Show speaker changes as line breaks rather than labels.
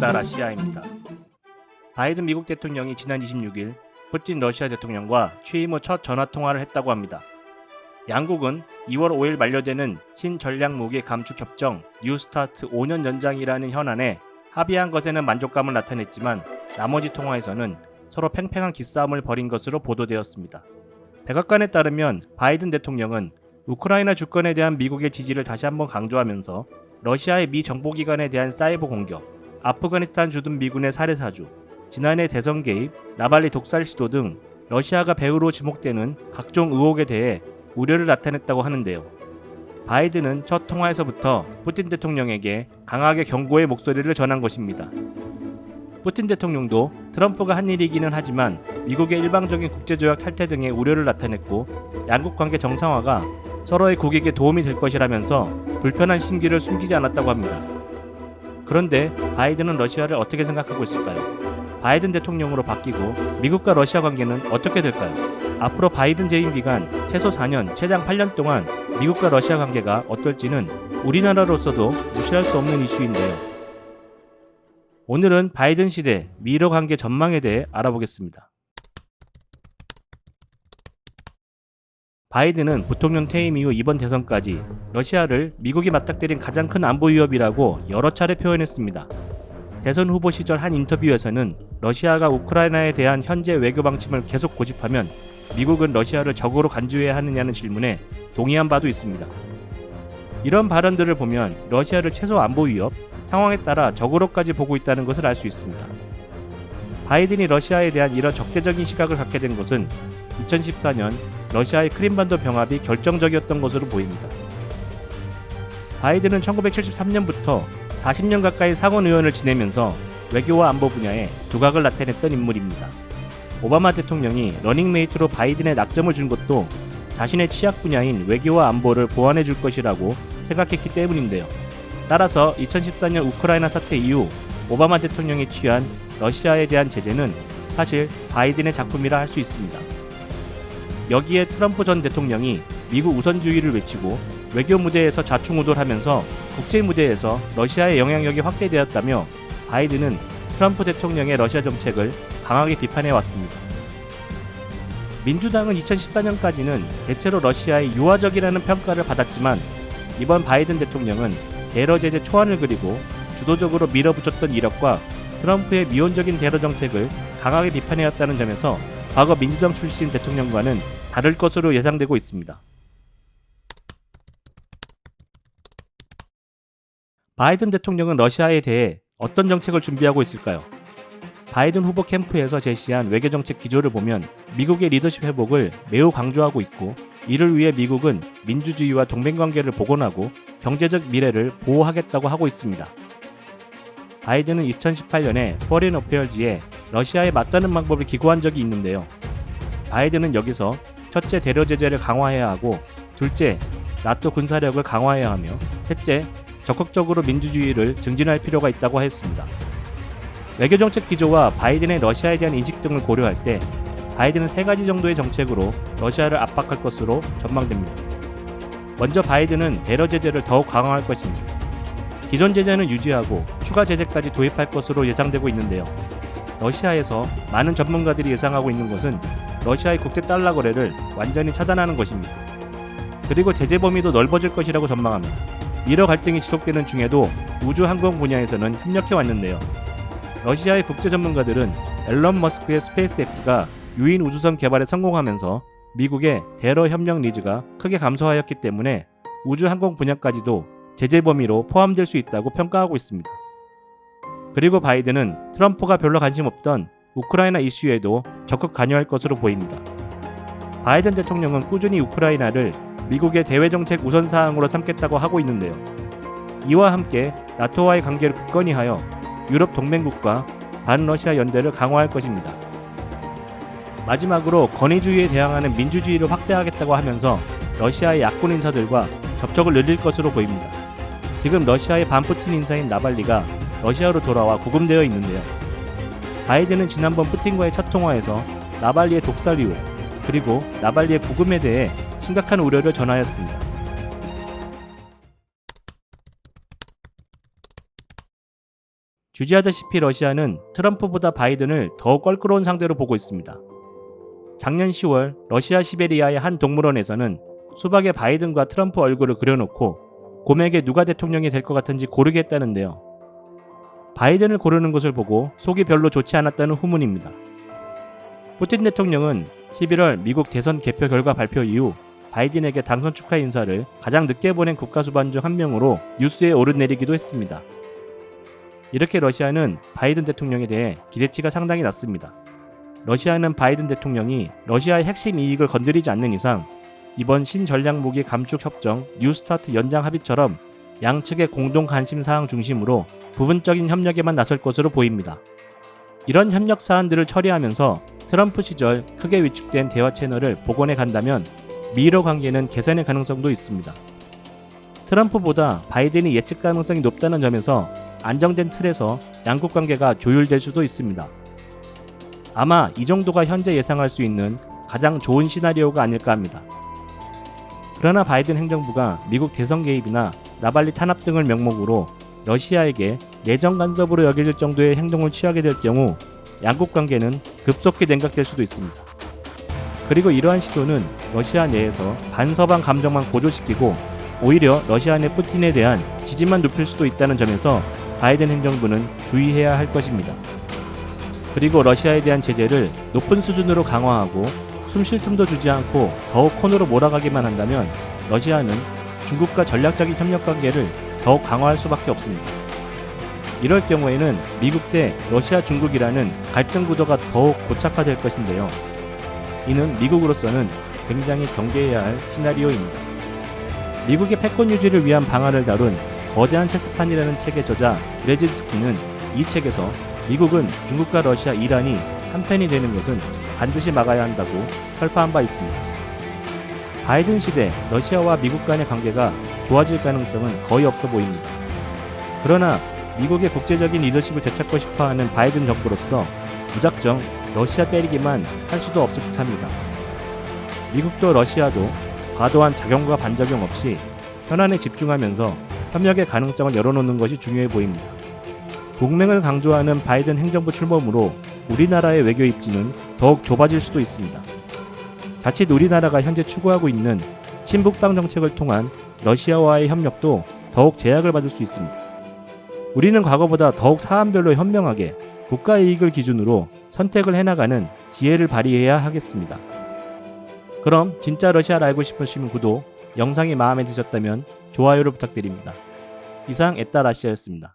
반갑다 라시아입니다. 바이든 미국 대통령이 지난 26일 푸틴 러시아 대통령과 취임 후 첫 전화 통화를 했다고 합니다. 양국은 2월 5일 만료되는 신전략 무기 감축 협정 뉴스타트 5년 연장이라는 현안에 합의한 것에는 만족감을 나타냈지만 나머지 통화에서는 서로 팽팽한 기싸움을 벌인 것으로 보도되었습니다. 백악관에 따르면 바이든 대통령은 우크라이나 주권에 대한 미국의 지지를 다시 한번 강조하면서 러시아의 미 정보기관에 대한 사이버 공격, 아프가니스탄 주둔 미군의 살해 사주, 지난해 대선 개입, 나발리 독살 시도 등 러시아가 배후로 지목되는 각종 의혹에 대해 우려를 나타냈다고 하는데요. 바이든은 첫 통화에서부터 푸틴 대통령에게 강하게 경고의 목소리를 전한 것입니다. 푸틴 대통령도 트럼프가 한 일이기는 하지만 미국의 일방적인 국제조약 탈퇴 등의 우려를 나타냈고 양국 관계 정상화가 서로의 국익에 도움이 될 것이라면서 불편한 심기를 숨기지 않았다고 합니다. 그런데 바이든은 러시아를 어떻게 생각하고 있을까요? 바이든 대통령으로 바뀌고 미국과 러시아 관계는 어떻게 될까요? 앞으로 바이든 재임 기간 최소 4년, 최장 8년 동안 미국과 러시아 관계가 어떨지는 우리나라로서도 무시할 수 없는 이슈인데요. 오늘은 바이든 시대 미러 관계 전망에 대해 알아보겠습니다. 바이든은 부통령 퇴임 이후 이번 대선까지 러시아를 미국이 맞닥뜨린 가장 큰 안보 위협이라고 여러 차례 표현했습니다. 대선 후보 시절 한 인터뷰에서는 러시아가 우크라이나에 대한 현재 외교 방침을 계속 고집하면 미국은 러시아를 적으로 간주해야 하느냐는 질문에 동의한 바도 있습니다. 이런 발언들을 보면 러시아를 최소 안보 위협, 상황에 따라 적으로까지 보고 있다는 것을 알 수 있습니다. 바이든이 러시아에 대한 이런 적대적인 시각을 갖게 된 것은 2014년 러시아의 크림반도 병합이 결정적이었던 것으로 보입니다. 바이든은 1973년부터 40년 가까이 상원 의원을 지내면서 외교와 안보 분야에 두각을 나타냈던 인물입니다. 오바마 대통령이 러닝메이트로 바이든에 낙점을 준 것도 자신의 취약 분야인 외교와 안보를 보완해 줄 것이라고 생각했기 때문인데요. 따라서 2014년 우크라이나 사태 이후 오바마 대통령이 취한 러시아에 대한 제재는 사실 바이든의 작품이라 할 수 있습니다. 여기에 트럼프 전 대통령이 미국 우선주의를 외치고 외교 무대에서 좌충우돌하면서 국제 무대에서 러시아의 영향력이 확대되었다며 바이든은 트럼프 대통령의 러시아 정책을 강하게 비판해 왔습니다. 민주당은 2014년까지는 대체로 러시아의 유화적이라는 평가를 받았지만 이번 바이든 대통령은 대러 제재 초안을 그리고 주도적으로 밀어붙였던 이력과 트럼프의 미온적인 대러 정책을 강하게 비판해 왔다는 점에서 과거 민주당 출신 대통령과는 다를 것으로 예상되고 있습니다. 바이든 대통령은 러시아에 대해 어떤 정책을 준비하고 있을까요? 바이든 후보 캠프에서 제시한 외교정책 기조를 보면 미국의 리더십 회복을 매우 강조하고 있고 이를 위해 미국은 민주주의와 동맹관계를 복원하고 경제적 미래를 보호하겠다고 하고 있습니다. 바이든은 2018년에 포린 어페어즈에 러시아에 맞서는 방법을 기고한 적이 있는데요. 바이든은 여기서 첫째 대러 제재를 강화해야 하고 둘째 나토 군사력을 강화해야 하며 셋째 적극적으로 민주주의를 증진할 필요가 있다고 했습니다. 외교정책 기조와 바이든의 러시아에 대한 인식 등을 고려할 때 바이든은 세 가지 정도의 정책으로 러시아를 압박할 것으로 전망됩니다. 먼저 바이든은 대러 제재를 더욱 강화할 것입니다. 기존 제재는 유지하고 추가 제재까지 도입할 것으로 예상되고 있는데요. 러시아에서 많은 전문가들이 예상하고 있는 것은 러시아의 국제 달러 거래를 완전히 차단하는 것입니다. 그리고 제재 범위도 넓어질 것이라고 전망합니다. 이러 갈등이 지속되는 중에도 우주 항공 분야에서는 협력해 왔는데요. 러시아의 국제 전문가들은 앨런 머스크의 스페이스X가 유인 우주선 개발에 성공하면서 미국의 대러 협력 니즈가 크게 감소하였기 때문에 우주 항공 분야까지도 제재 범위로 포함될 수 있다고 평가하고 있습니다. 그리고 바이든은 트럼프가 별로 관심 없던 우크라이나 이슈에도 적극 관여할 것으로 보입니다. 바이든 대통령은 꾸준히 우크라이나를 미국의 대외 정책 우선 사항으로 삼겠다고 하고 있는데요. 이와 함께 나토와의 관계를 굳건히 하여 유럽 동맹국과 반러시아 연대를 강화할 것입니다. 마지막으로 권위주의에 대항하는 민주주의를 확대하겠다고 하면서 러시아의 약군 인사들과 접촉을 늘릴 것으로 보입니다. 지금 러시아의 반푸틴 인사인 나발리가 러시아로 돌아와 구금되어 있는데요. 바이든은 지난번 푸틴과의 첫 통화에서 나발리의 독살 이후 그리고 나발리의 구금에 대해 심각한 우려를 전하였습니다. 주지하다시피 러시아는 트럼프보다 바이든을 더욱 껄끄러운 상대로 보고 있습니다. 작년 10월 러시아 시베리아의 한 동물원에서는 수박에 바이든과 트럼프 얼굴을 그려놓고 곰에게 누가 대통령이 될 것 같은지 고르게 했다는데요. 바이든을 고르는 것을 보고 속이 별로 좋지 않았다는 후문입니다. 푸틴 대통령은 11월 미국 대선 개표 결과 발표 이후 바이든에게 당선 축하 인사를 가장 늦게 보낸 국가 수반 중 한 명으로 뉴스에 오르내리기도 했습니다. 이렇게 러시아는 바이든 대통령에 대해 기대치가 상당히 낮습니다. 러시아는 바이든 대통령이 러시아의 핵심 이익을 건드리지 않는 이상 이번 신전략 무기 감축 협정 뉴스타트 연장 합의처럼 양측의 공동 관심 사항 중심으로 부분적인 협력에만 나설 것으로 보입니다. 이런 협력 사안들을 처리하면서 트럼프 시절 크게 위축된 대화 채널을 복원해 간다면 미러 관계는 개선의 가능성도 있습니다. 트럼프보다 바이든이 예측 가능성이 높다는 점에서 안정된 틀에서 양국 관계가 조율될 수도 있습니다. 아마 이 정도가 현재 예상할 수 있는 가장 좋은 시나리오가 아닐까 합니다. 그러나 바이든 행정부가 미국 대선 개입이나 나발리 탄압 등을 명목으로 러시아에게 내정 간섭으로 여겨질 정도의 행동을 취하게 될 경우 양국 관계는 급속히 냉각될 수도 있습니다. 그리고 이러한 시도는 러시아 내에서 반서방 감정만 고조시키고 오히려 러시아 내 푸틴에 대한 지지만 높일 수도 있다는 점에서 바이든 행정부는 주의해야 할 것입니다. 그리고 러시아에 대한 제재를 높은 수준으로 강화하고 숨 쉴 틈도 주지 않고 더욱 코너로 몰아가기만 한다면 러시아는 중국과 전략적인 협력 관계를 더욱 강화할 수밖에 없습니다. 이럴 경우에는 미국 대 러시아 중국이라는 갈등 구도가 더욱 고착화될 것인데요. 이는 미국으로서는 굉장히 경계해야 할 시나리오입니다. 미국의 패권 유지를 위한 방안을 다룬 거대한 체스판이라는 책의 저자 브레진스키는 이 책에서 미국은 중국과 러시아, 이란이 한편이 되는 것은 반드시 막아야 한다고 설파한 바 있습니다. 바이든 시대 러시아와 미국 간의 관계가 좋아질 가능성은 거의 없어 보입니다. 그러나 미국의 국제적인 리더십을 되찾고 싶어 하는 바이든 정부로서 무작정 러시아 때리기만 할 수도 없을 듯 합니다. 미국도 러시아도 과도한 작용과 반작용 없이 현안에 집중하면서 협력의 가능성을 열어놓는 것이 중요해 보입니다. 동맹을 강조하는 바이든 행정부 출범으로 우리나라의 외교 입지는 더욱 좁아질 수도 있습니다. 자칫 우리나라가 현재 추구하고 있는 친북방 정책을 통한 러시아와의 협력도 더욱 제약을 받을 수 있습니다. 우리는 과거보다 더욱 사안별로 현명하게 국가 이익을 기준으로 선택을 해나가는 지혜를 발휘해야 하겠습니다. 그럼 진짜 러시아를 알고 싶으시면 구독, 영상이 마음에 드셨다면 좋아요를 부탁드립니다. 이상 에따 라시아였습니다.